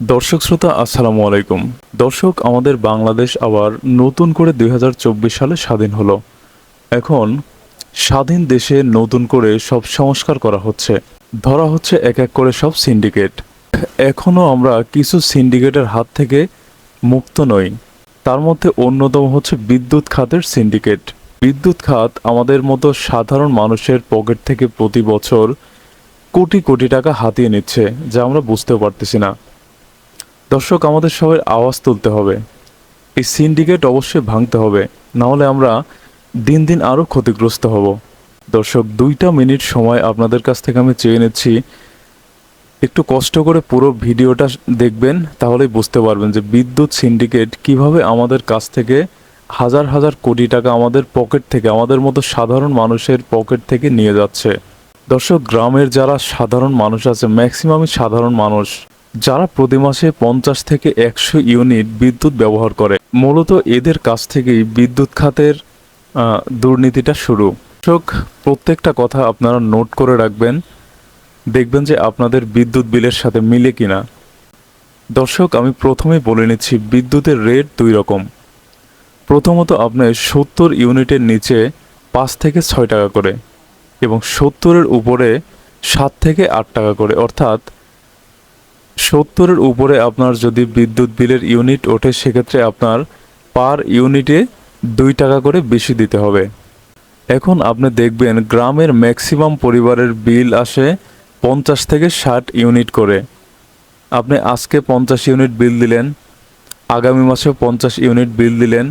দর্শক শ্রোতা, আসসালামু আলাইকুম। দর্শক, আমাদের বাংলাদেশ আবার নতুন করে দুই হাজার চব্বিশ সালে স্বাধীন হলো। এখন স্বাধীন দেশে নতুন করে সব সংস্কার করা হচ্ছে। ধরা হচ্ছে এক এক করে সব সিন্ডিকেট। এখনও আমরা কিছু সিন্ডিকেটের হাত থেকে মুক্ত নই। তার মধ্যে অন্যতম হচ্ছে বিদ্যুৎ খাতের সিন্ডিকেট। বিদ্যুৎ খাত আমাদের মতো সাধারণ মানুষের পকেট থেকে প্রতি বছর কোটি কোটি টাকা হাতিয়ে নিচ্ছে, যা আমরা বুঝতেও পারতেছি না। দর্শক, আমাদের সবাই আওয়াজ তুলতে হবে। এই সিন্ডিকেট অবশ্যই ভাঙতে হবে, নাহলে আমরা দিন দিন আরও ক্ষতিগ্রস্ত হব। দর্শক, দুইটা মিনিট সময় আপনাদের কাছ থেকে আমি চেয়ে নিচ্ছি। একটু কষ্ট করে পুরো ভিডিওটা দেখবেন, তাহলেই বুঝতে পারবেন যে বিদ্যুৎ সিন্ডিকেট কীভাবে আমাদের কাছ থেকে হাজার হাজার কোটি টাকা আমাদের পকেট থেকে, আমাদের মতো সাধারণ মানুষের পকেট থেকে নিয়ে যাচ্ছে। দর্শক, গ্রামের যারা সাধারণ মানুষ আছে, ম্যাক্সিমামই সাধারণ মানুষ। যারা প্রতি মাসে পঞ্চাশ থেকে একশো ইউনিট বিদ্যুৎ ব্যবহার করে, মূলত এদের কাছ থেকেই বিদ্যুৎ খাতের দুর্নীতিটা শুরু। দর্শক, প্রত্যেকটা কথা আপনারা নোট করে রাখবেন। দেখবেন যে আপনাদের বিদ্যুৎ বিলের সাথে মিলে কিনা। দর্শক, আমি প্রথমেই বলে নিচ্ছি, বিদ্যুতের রেট দুই রকম। প্রথমত আপনার সত্তর ইউনিটের নিচে পাঁচ থেকে ছয় টাকা করে এবং সত্তরের উপরে সাত থেকে আট টাকা করে। অর্থাৎ সত্তরের উপরে আপনার যদি বিদ্যুৎ বিলের ইউনিট ওঠে, সেক্ষেত্রে আপনার পার ইউনিটে দুই টাকা করে বেশি দিতে হবে। এখন আপনি দেখবেন গ্রামের ম্যাক্সিমাম পরিবারের বিল আসে পঞ্চাশ থেকে ষাট ইউনিট করে। আপনি আজকে পঞ্চাশ ইউনিট বিল দিলেন, আগামী মাসে পঞ্চাশ ইউনিট বিল দিলেন,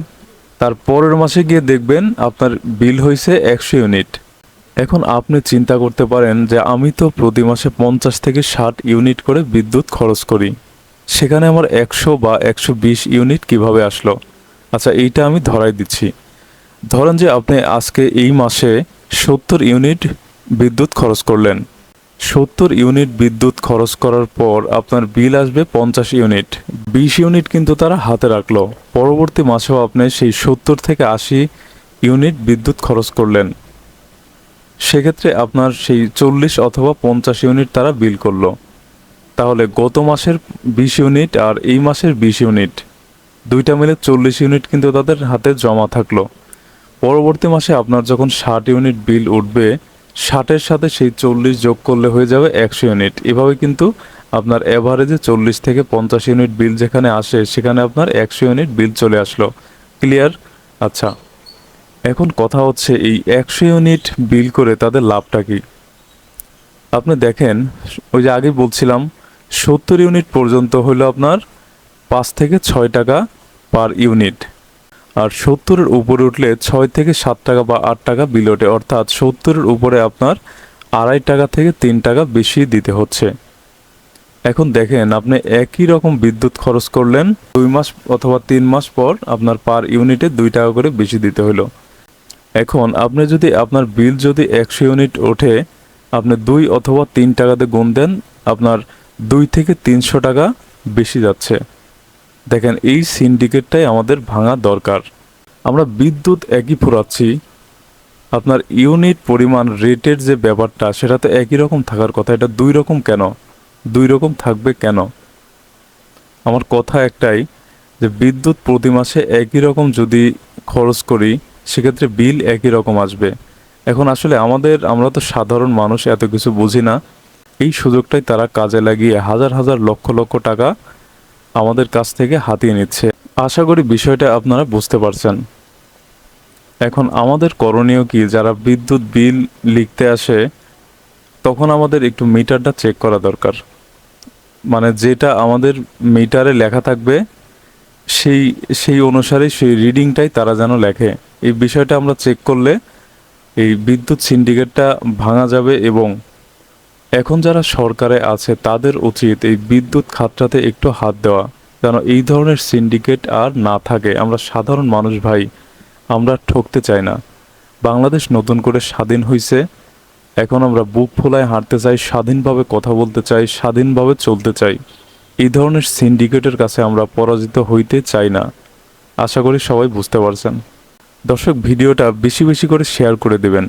তার পরের মাসে গিয়ে দেখবেন আপনার বিল হয়েছে একশো ইউনিট। এখন আপনি চিন্তা করতে পারেন যে আমি তো প্রতি মাসে পঞ্চাশ থেকে ষাট ইউনিট করে বিদ্যুৎ খরচ করি। সেখানে আমার একশো বা একশো বিশ ইউনিট কীভাবে আসলো? আচ্ছা এইটা আমি ধরাই দিচ্ছি। ধরেন যে আপনি আজকে এই মাসে সত্তর ইউনিট বিদ্যুৎ খরচ করলেন। সত্তর ইউনিট বিদ্যুৎ খরচ করার পর আপনার বিল আসবে পঞ্চাশ ইউনিট। বিশ ইউনিট কিন্তু তারা হাতে রাখল। পরবর্তী মাসেও আপনি সেই সত্তর থেকে আশি ইউনিট বিদ্যুৎ খরচ করলেন। সেক্ষেত্রে আপনার সেই চল্লিশ অথবা পঞ্চাশ ইউনিট তারা বিল করল। তাহলে গত মাসের বিশ ইউনিট আর এই মাসের বিশ ইউনিট, দুইটা মিলে চল্লিশ ইউনিট কিন্তু তাদের হাতে জমা থাকল। পরবর্তী মাসে আপনার যখন ষাট ইউনিট বিল উঠবে, ষাটের সাথে সেই চল্লিশ যোগ করলে হয়ে যাবে একশো ইউনিট। এভাবে কিন্তু আপনার অ্যাভারেজে চল্লিশ থেকে পঞ্চাশ ইউনিট বিল যেখানে আসে, সেখানে আপনার একশো ইউনিট বিল চলে আসলো। ক্লিয়ার আচ্ছা। এখন কথা হচ্ছে এই একশো ইউনিট বিল করে তাদের লাভটা কি? আপনি দেখেন, ওই যে আগে বলছিলাম, সত্তর ইউনিট পর্যন্ত হলো আপনার পাঁচ থেকে ছয় টাকা পার ইউনিট। আর সত্তরের উপরে উঠলে ছয় থেকে সাত টাকা বা আট টাকা বিল ওঠে। অর্থাৎ সত্তরের উপরে আপনার আড়াই টাকা থেকে তিন টাকা বেশি দিতে হচ্ছে। এখন দেখেন, আপনি একই রকম বিদ্যুৎ খরচ করলেন দুই মাস অথবা তিন মাস পর আপনার পার ইউনিটে দুই টাকা করে বেশি দিতে হলো। এখন আপনি যদি আপনার বিল যদি একশো ইউনিট ওঠে, আপনি দুই অথবা তিন টাকাতে গুণ দেন, আপনার দুই থেকে তিনশো টাকা বেশি যাচ্ছে। দেখেন, এই সিন্ডিকেটটাই আমাদের ভাঙা দরকার। আমরা বিদ্যুৎ একই ফুরাচ্ছি, আপনার ইউনিট পরিমাণ রেটের যে ব্যাপারটা, সেটা তো একই রকম থাকার কথা, এটা দুই রকম কেন? দুই রকম থাকবে কেন? আমার কথা একটাই যে বিদ্যুৎ প্রতি মাসে একই রকম যদি খরচ করি সেক্ষেত্রে বিল একই রকম আসবে। এখন আসলে আমাদের, আমরা তো সাধারণ মানুষ, এত কিছু বুঝি না। এই সুযোগটাই তারা কাজে লাগিয়ে হাজার হাজার লক্ষ লক্ষ টাকা আমাদের কাছ থেকে হাতিয়ে নিচ্ছে। আশা করি বিষয়টা আপনারা বুঝতে পারছেন। এখন আমাদের করণীয় কি? যারা বিদ্যুৎ বিল লিখতে আসে, তখন আমাদের একটু মিটারটা চেক করা দরকার। মানে যেটা আমাদের মিটারে লেখা থাকবে, সেই সেই অনুসারে সেই রিডিংটাই তারা যেন লেখে। এই বিষয়টা আমরা চেক করলে এই বিদ্যুৎ সিন্ডিকেটটা ভাঙা যাবে এবং এখন যারা সরকারে আছে, তাদের উচিত এই বিদ্যুৎ খাতটাতে একটু হাত দেওয়া। যেন এই ধরনের সিন্ডিকেট আর না থাকে। আমরা সাধারণ মানুষ ভাই, আমরা ঠকতে চাই না। বাংলাদেশ নতুন করে স্বাধীন হয়েছে এখন আমরা বুক ফোলায় হাঁটতে চাই, স্বাধীনভাবে কথা বলতে চাই, স্বাধীনভাবে চলতে চাই। এই ধরনের সিন্ডিকেটের কাছে আমরা পরাজিত হইতে চাই না। আশা করি সবাই বুঝতে পারছেন। দর্শক ভিডিওটা বেশি বেশি করে শেয়ার করে দেবেন।